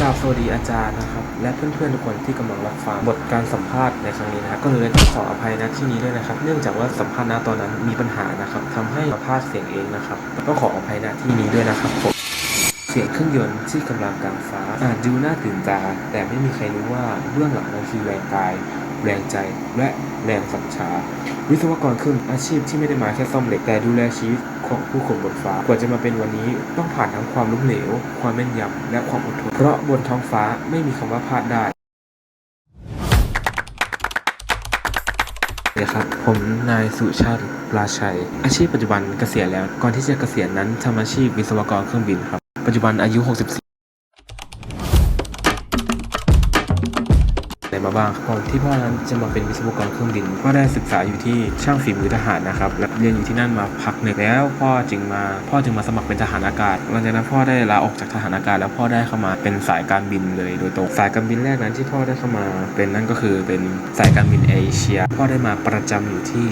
กราบสวัสดีอาจารย์นะครับ และเพื่อนๆทุกคนที่กำลังรับฟังบทการสัมภาษณ์ในครั้งนี้นะครับก็เลยต้องขออภัยนะที่นี้ด้วยนะครับ เนื่องจากว่าสัมภาษณ์ณตอนนั้นมีปัญหานะครับทำให้มาพลาดเสียงเองนะครับต้องขออภัยณที่นี้ด้วยนะครับผมเสียงเครื่องยนต์ที่กำลังกลางฟ้าอาจดูน่าตื่นตา แต่ไม่มีใครรู้ว่าเบื้องหลังนั้นคือแรงกาย แรงใจและแรงศรัทธาวิศวกรเครื่องอาชีพที่ไม่ได้มาแค่ซ่อมเหล็กแต่ดูแลชีวิต ของผู้คนบนฟ้า กว่าจะมาเป็นวันนี้ต้องผ่านทั้งความล้มเหลว ความแม่นยำ และความอดทน เพราะบนท้องฟ้าไม่มีคำว่าพลาดได้สวัสดีครับผมนายสุชาติปราชัย อาชีพปัจจุบันเกษียณแล้ว ก่อนที่จะเกษียณนั้นทำอาชีพวิศวกรเครื่องบินครับ ปัจจุบันอายุ 64 อะไรมาบ้างครับก่อนที่พ่อนั้นจะมาเป็นวิศวกรเครื่องบิน ก็ได้ศึกษาอยู่ที่ช่างฝีมือทหารนะครับและเรียนอยู่ที่นั่นมาพักหนึ่งแล้วพ่อจึงมาพ่อจึงมาสมัครเป็นทหารอากาศหลังจากนั้นพ่อได้ลาออกจากทหารอากาศแล้วพ่อได้เข้ามาเป็นสายการบินเลยโดยตรงสายการบินแรกนั้นที่พ่อได้เข้ามาเป็นนั่นก็คือเป็นสายการบินเอเชีย พ่อได้มาประจำอยู่ที่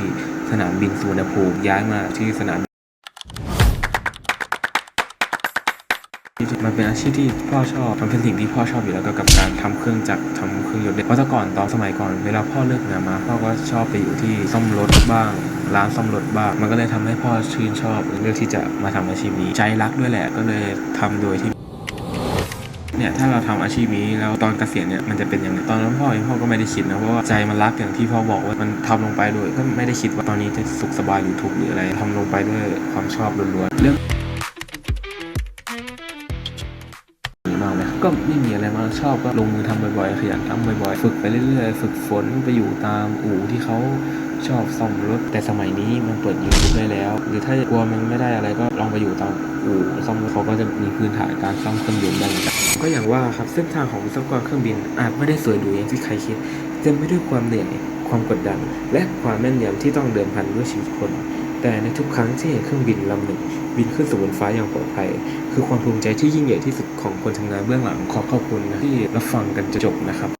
สนามบินสุวรรณภูมิย้ายมาที่สนาม มันเป็นอาชีพที่พ่อชอบมันเป็นสิ่งที่พ่อชอบอยู่แล้วก็กับการทำเครื่องจักรทำเครื่องยนต์เพราะแต่ก่อนตอนสมัยก่อนเวลาพ่อเลิกงานมาพ่อก็ชอบไปอยู่ที่ซ่อมรถบ้างร้านซ่อมรถบ้าง มันก็เลยทำให้พ่อชื่นชอบเลือกที่จะมาทำอาชีพนี้ใจรักด้วยแหละก็เลยทำโดยที่เนี่ยถ้าเราทำอาชีพนี้แล้วตอนเกษียณเนี่ยมันจะเป็นยังไงตอนนั้นพ่อเองพ่อก็ไม่ได้คิดนะเพราะว่าใจมันรักอย่างที่พ่อบอกว่ามันทำลงไปโดยก็ไม่ได้คิดว่าตอนนี้จะสุขสบายหรือทุกข์หรืออะไรทำลงไปด้วยความชอบล้วนๆเรื่อง ก็ไม่มีอะไรมาชอบก็ลงมือทำบ่อยๆ ขยันทำบ่อยๆ ฝึกไปเรื่อยๆ ฝึกฝนไปอยู่ตามอู่ที่เขาชอบซ่อมรถ แต่สมัยนี้มันเปิดยูทูบได้แล้ว หรือถ้ากลัวมันไม่ได้อะไรก็ลองไปอยู่ตามอู่ซ่อมรถเขาก็จะมีพื้นฐานการซ่อมเครื่องยนต์ได้กันก็อย่างว่าครับเส้นทางของวิศวกรเครื่องบินอาจไม่ได้สวยหรูอย่างที่ใครคิดเต็มไปด้วยความเหนื่อยความกดดัน และความแม่นยำที่ต้องเดิมพันด้วยชีวิตคน แต่ในทุกครั้งที่เห็นเครื่องบินลำหนึ่งบินขึ้นสู่บนฟ้าอย่างปลอดภัย คือความภูมิใจที่ยิ่งใหญ่ที่สุดของคนทำงานเบื้องหลังขอขอบคุณนะที่รับฟังกันจนจบนะครับ